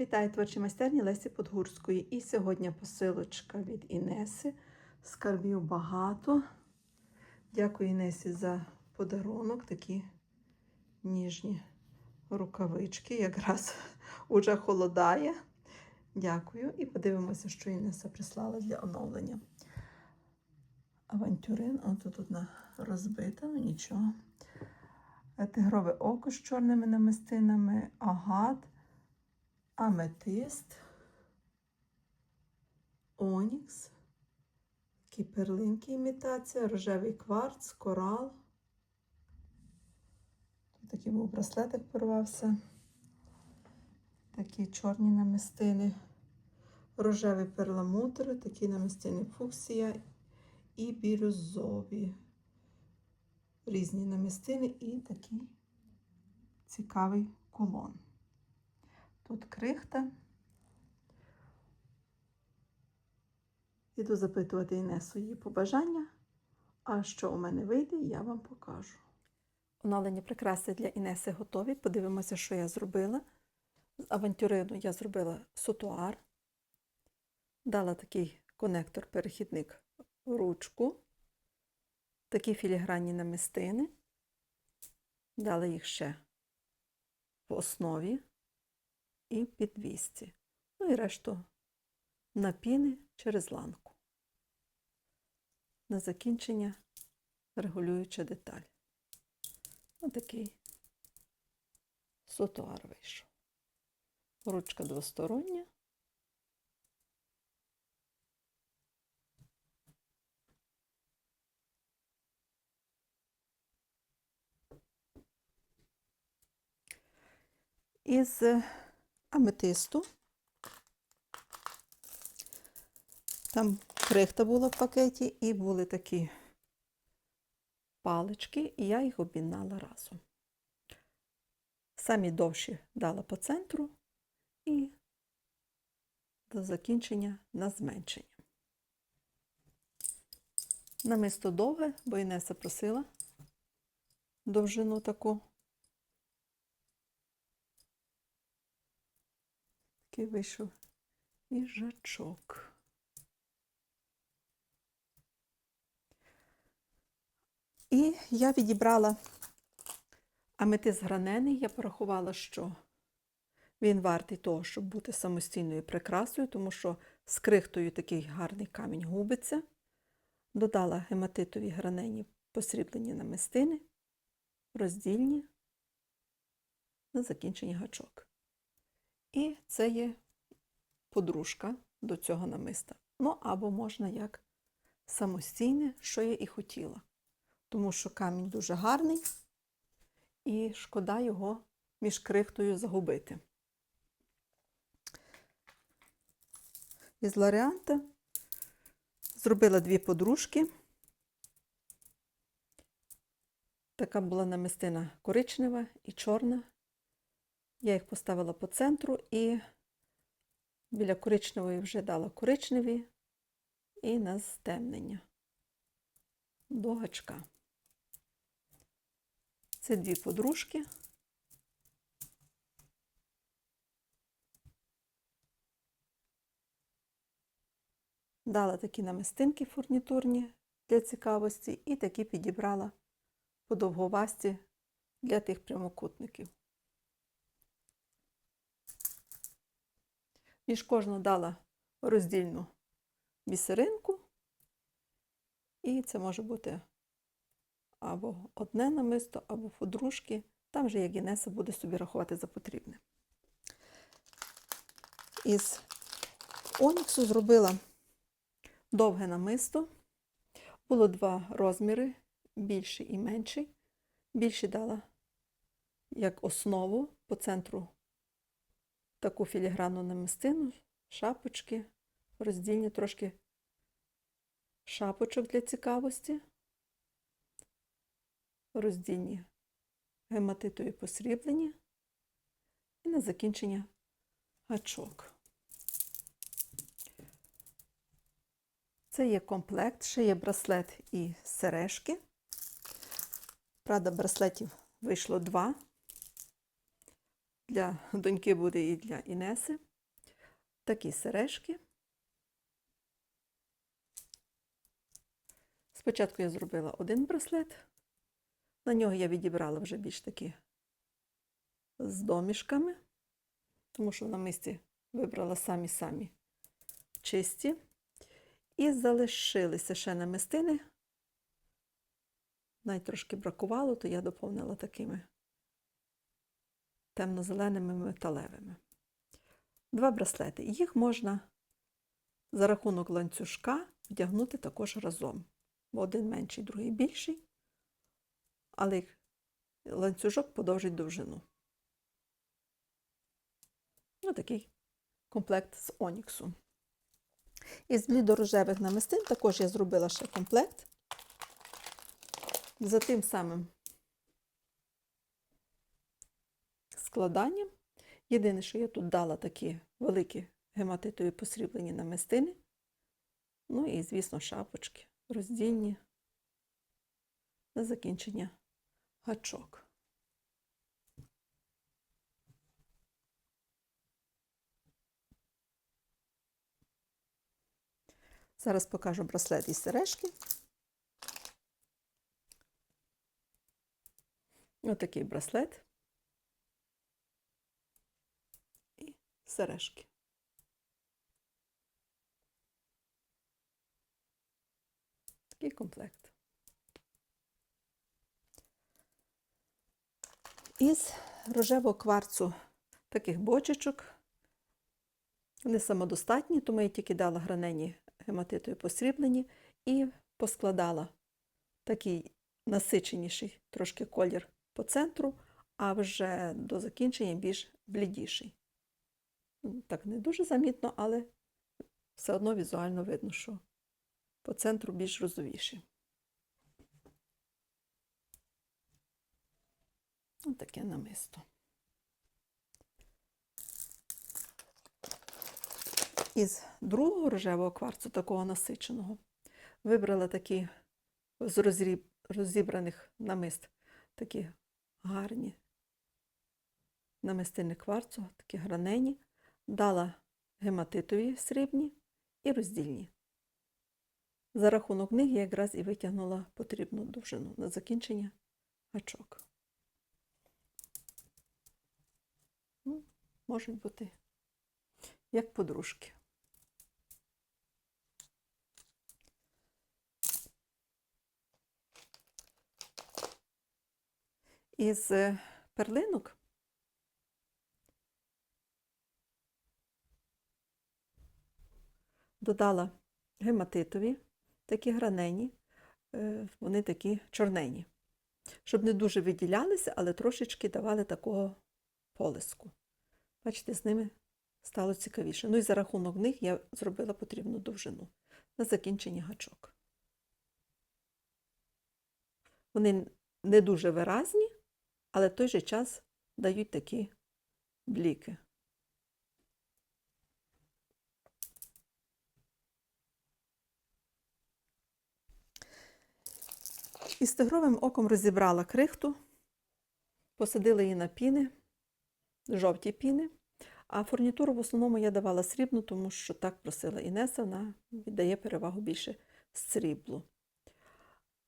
Вітаю творчі майстерні Лесі Подгурської. І сьогодні посилочка від Інеси. Скарбів багато. Дякую Інесі за подарунок. Такі ніжні рукавички. Якраз уже холодає. Дякую. І подивимося, що Інеса прислала для оновлення. Авантюрин, от тут одна розбита, ну нічого. Тигрове око з чорними намистинами, агат, аметист, онікс, такі перлинки імітація, рожевий кварц, корал. Тут такий був браслетик порвався. Такі чорні намистини, рожевий перламутр, такі намистини фуксія і бірюзові. Різні намистини і такий цікавий кулон. Тут крихта. Іду запитувати Інесу її побажання. А що у мене вийде, я вам покажу. Оновлені прикраси для Інеси готові. Подивимося, що я зробила. З авантюрину я зробила сотуар, дала такий конектор-перехідник ручку, такі філігранні намистини, дала їх ще в основі і підвісці. Ну і решту напіни через ланку. На закінчення регулююча деталь. Отакий сотуар вийшов. Ручка двостороння. Із аметисту. Там крихта була в пакеті, і були такі палички, і я їх об'єднала разом. Самі довші дала по центру і до закінчення на зменшення. Намисто довге, бо Інеса просила довжину таку. Такий вийшов їжачок. І я відібрала аметист гранений. Я порахувала, що він вартий того, щоб бути самостійною прикрасою, тому що з крихтою такий гарний камінь губиться. Додала гематитові гранені посріблені намистини, роздільні на закінчення гачок. І це є подружка до цього намиста. Ну, або можна як самостійне, що я і хотіла. Тому що камінь дуже гарний, і шкода його між крихтою загубити. Із ларіанта зробила дві подружки. Така була намистина коричнева і чорна. Я їх поставила по центру і біля коричневої вже дала коричневі і на стемнення до гачка. Це дві подружки. Дала такі намистинки фурнітурні для цікавості і такі підібрала подовговасті для тих прямокутників. Між кожну дала роздільну бісеринку, і це може бути або одне намисто, або подружки. Там же як Інеса буде собі рахувати за потрібне. Із оніксу зробила довге намисто. Було два розміри, більший і менший. Більший дала як основу по центру таку філігранну намистину, шапочки, роздільні трошки шапочок для цікавості, роздільні гематитові посріблені і на закінчення гачок. Це є комплект, ще є браслет і сережки. Правда, браслетів вийшло два. Для доньки буде і для Інеси. Такі сережки. Спочатку я зробила один браслет. На нього я відібрала вже більш такі з домішками, тому що на мисці вибрала самі-самі чисті. І залишилися ще намистини. Навіть трошки бракувало, то я доповнила такими темно-зеленими металевими. Два браслети. Їх можна за рахунок ланцюжка вдягнути також разом. Бо один менший, другий більший, але ланцюжок подовжить довжину. Ось такий комплект з Оніксу. Із блідорожевих намистин також я зробила ще комплект. За тим самим складанням. Єдине, що я тут дала такі великі гематитові посріблені намистини. Ну і, звісно, шапочки роздільні на закінчення гачок. Зараз покажу браслет і сережки. Ось такий браслет сережки. Такий комплект. Із рожевого кварцу таких бочечок. Вони самодостатні, тому я тільки дала гранені гематитою посріблені і поскладала такий насиченіший трошки колір по центру, а вже до закінчення більш блідіший. Так не дуже замітно, але все одно візуально видно, що по центру більш розовіші. Ось таке намисто. Із другого рожевого кварцу, такого насиченого, вибрала такі з розріб, розібраних намист, такі гарні намистини кварцу, такі гранені, дала гематитові срібні і роздільні. За рахунок них я якраз і витягнула потрібну довжину на закінчення гачок. Ну, Можуть бути як подружки. Із е, перлинок додала гематитові, такі гранені, е, вони такі чорнені, щоб не дуже виділялися, але трошечки давали такого полиску. Бачите, з ними стало цікавіше. Ну і за рахунок них я зробила потрібну довжину на закінчення гачок. Вони не дуже виразні, але в той же час дають такі бліки. І з тигровим оком розібрала крихту, посадила її на піни, жовті піни, а фурнітуру в основному я давала срібну, тому що так просила Інеса, вона віддає перевагу більше сріблу.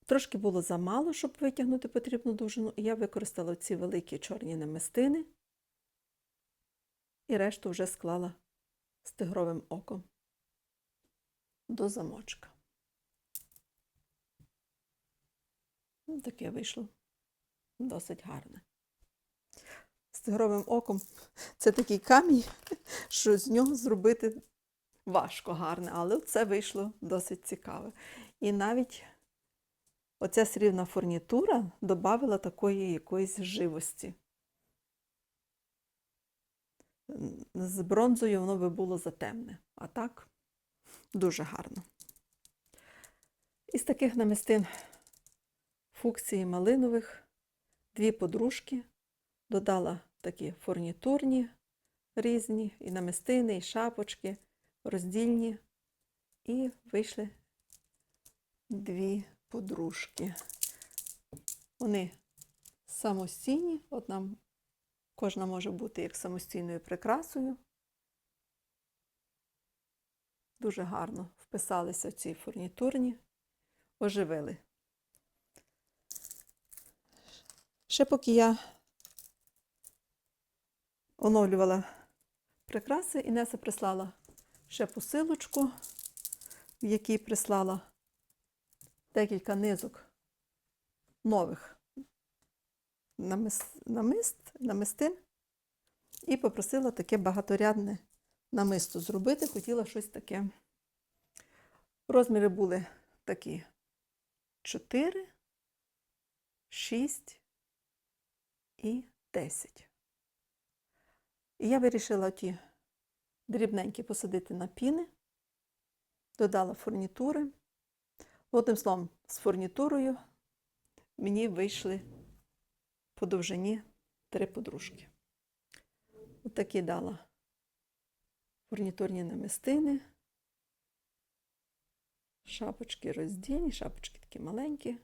Трошки було замало, щоб витягнути потрібну довжину, і я використала ці великі чорні намистини і решту вже склала з тигровим оком до замочка. Ну, Таке вийшло досить гарне. З тигровим оком це такий камінь, що з нього зробити важко гарне, але це вийшло досить цікаве. І навіть оця срібна фурнітура додавала такої якоїсь живості. З бронзою воно би було затемне, а так дуже гарно. Із таких намистин фукції малинових, дві подружки, додала такі фурнітурні різні, і намистини, і шапочки, роздільні, і вийшли дві подружки. Вони самостійні, одна Кожна може бути як самостійною прикрасою. Дуже гарно вписалися в ці фурнітурні, оживили. Ще поки я оновлювала прикраси, Інеса прислала ще посилочку, в якій прислала декілька низок нових намис- намист, намистин і попросила таке багаторядне намисто зробити. Хотіла щось таке. Розміри були такі 4, 6 і 10. І я вирішила ті дрібненькі посадити на піни, додала фурнітури. Одним словом, з фурнітурою мені вийшли по довжині три подружки. Отакі дала фурнітурні намистини, шапочки роздільні, шапочки такі маленькі.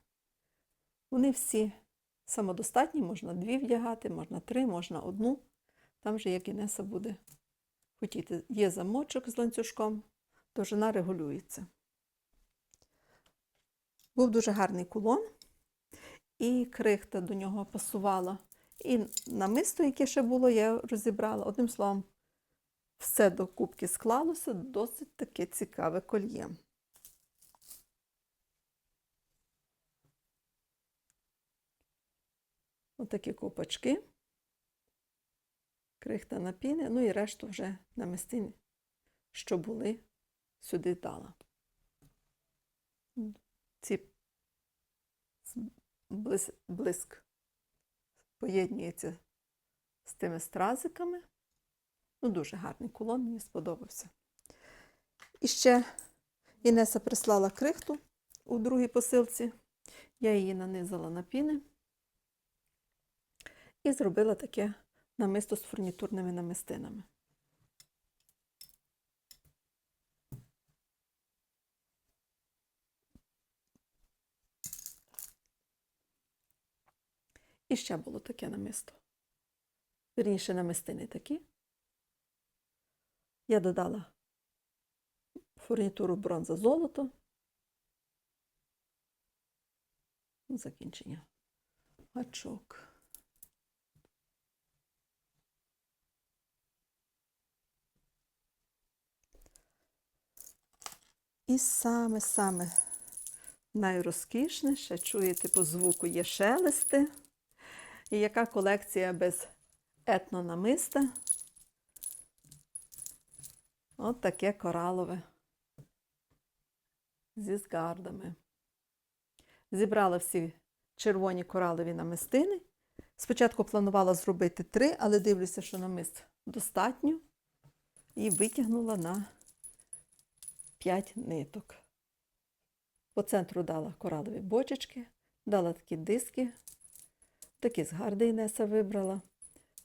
Вони всі самодостатні, можна дві вдягати, можна три, можна одну. Там же як Інеса буде хотіти. Є замочок з ланцюжком, довжина регулюється. Був дуже гарний кулон, і крихта до нього пасувала. І намисто, яке ще було, я розібрала. Одним словом, все до кубки склалося, досить таке цікаве кольє. Отакі копачки, крихта на піни, ну і решту вже намистин, що були, сюди дала. Ці блис, блиск поєднується з тими стразиками. Ну, дуже гарний кулон, мені сподобався. І ще Інеса прислала крихту у другій посилці. Я її нанизала на піни і зробила таке намисто з фурнітурними намистинами. І ще було таке намисто. Вірніше, намистини такі. Я додала фурнітуру бронза золото. Закінчення. Гачок. І саме-саме найрозкішніше, чуєте, по звуку є шелести. І яка колекція без етнонамиста? От таке коралове зі згардами. Зібрала всі червоні коралові намистини. Спочатку планувала зробити три, але дивлюся, що намист достатньо. І витягнула на 5 ниток. По центру дала коралові бочечки, дала такі диски, такі згарди Інеса вибрала,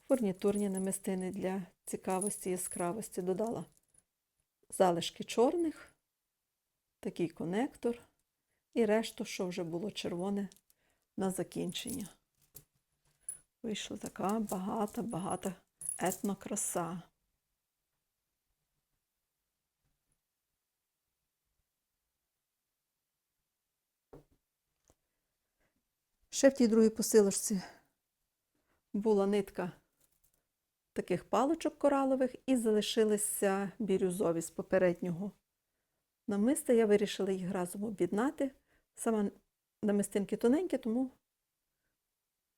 фурнітурні намистини для цікавості, яскравості додала залишки чорних, такий конектор і решту, що вже було червоне на закінчення. Вийшла така багата-багата етнокраса. Ще в тій другій посилочці була нитка таких паличок коралових і залишилися бірюзові з попереднього намиста. Я вирішила їх разом об'єднати. Сама намистинки тоненькі, тому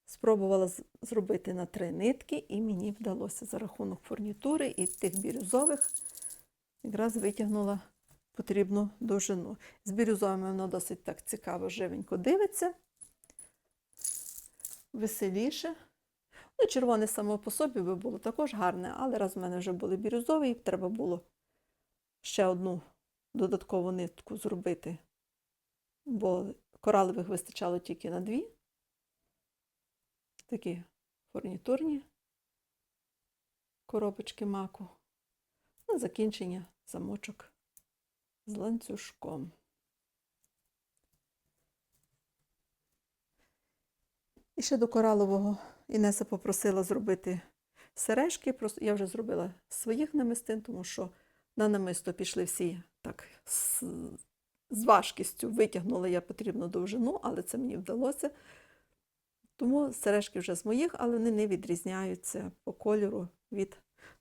спробувала зробити на три нитки, і мені вдалося за рахунок фурнітури і тих бірюзових якраз витягнула потрібну довжину. З бірюзовими воно досить так цікаво, живенько дивиться веселіше. Ну, червоне само по собі би було також гарне, але раз в мене вже були бірюзові, треба було ще одну додаткову нитку зробити, бо коралових вистачало тільки на дві. Такі фурнітурні коробочки маку. На закінчення замочок з ланцюжком. І ще до коралового Інеса попросила зробити сережки. Я вже зробила своїх намистин, тому що на намисто пішли всі так з, з важкістю. Витягнула я потрібну довжину, але це мені вдалося. Тому сережки вже з моїх, але вони не відрізняються по кольору від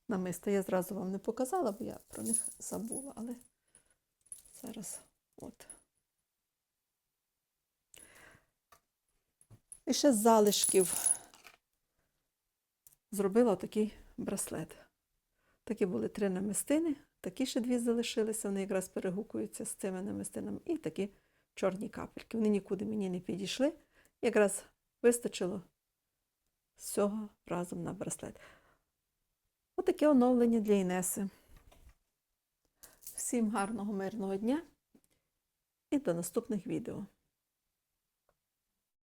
намиста. Я зразу вам не показала, бо я про них забула, але зараз от. І ще з залишків зробила такий браслет. Такі були три намистини, такі ще дві залишилися, вони якраз перегукуються з цими намистинами, і такі чорні капельки. Вони нікуди мені не підійшли. Якраз вистачило всього разом на браслет. Отаке оновлення для Інеси. Всім гарного мирного дня і до наступних відео.